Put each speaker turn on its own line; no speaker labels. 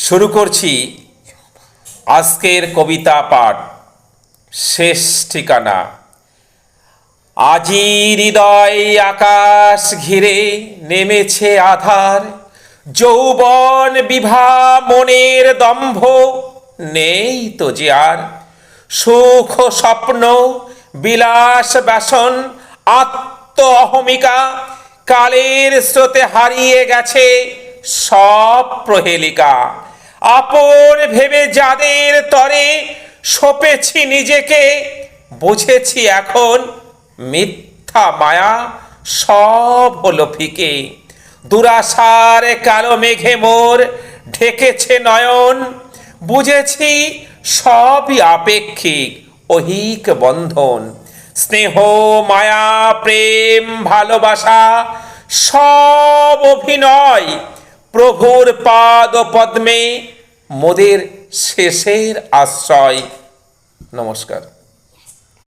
শুরু করছি আজকের কবিতা পাঠ। শেষ ঠিকানা। আজি হৃদয় আকাশ ঘিরে নেমেছে আধার। যৌবন বিভা মনের দম্ভ, নেই তো যে আর। সুখ স্বপ্ন, বিলাস বাসন, আত্ম অহমিকা, কালের স্রোতে হারিয়ে গেছে সব প্রহেলিকা। আপন ভেবে যাদের তরে সপেছি নিজেকে, বুঝেছি এখন মিথ্যা মায়া সব হলো ফিকে। দুরাশার কালো মেঘে মোর ঢেকেছে নয়ন, বুঝেছি সবই আপেক্ষিক অহিক বন্ধন। স্নেহ, মায়া, প্রেম, ভালোবাসা সব অভিনয় প্রভুর পাদ পদ্মে মোদের শেষের আশ্রয়। নমস্কার।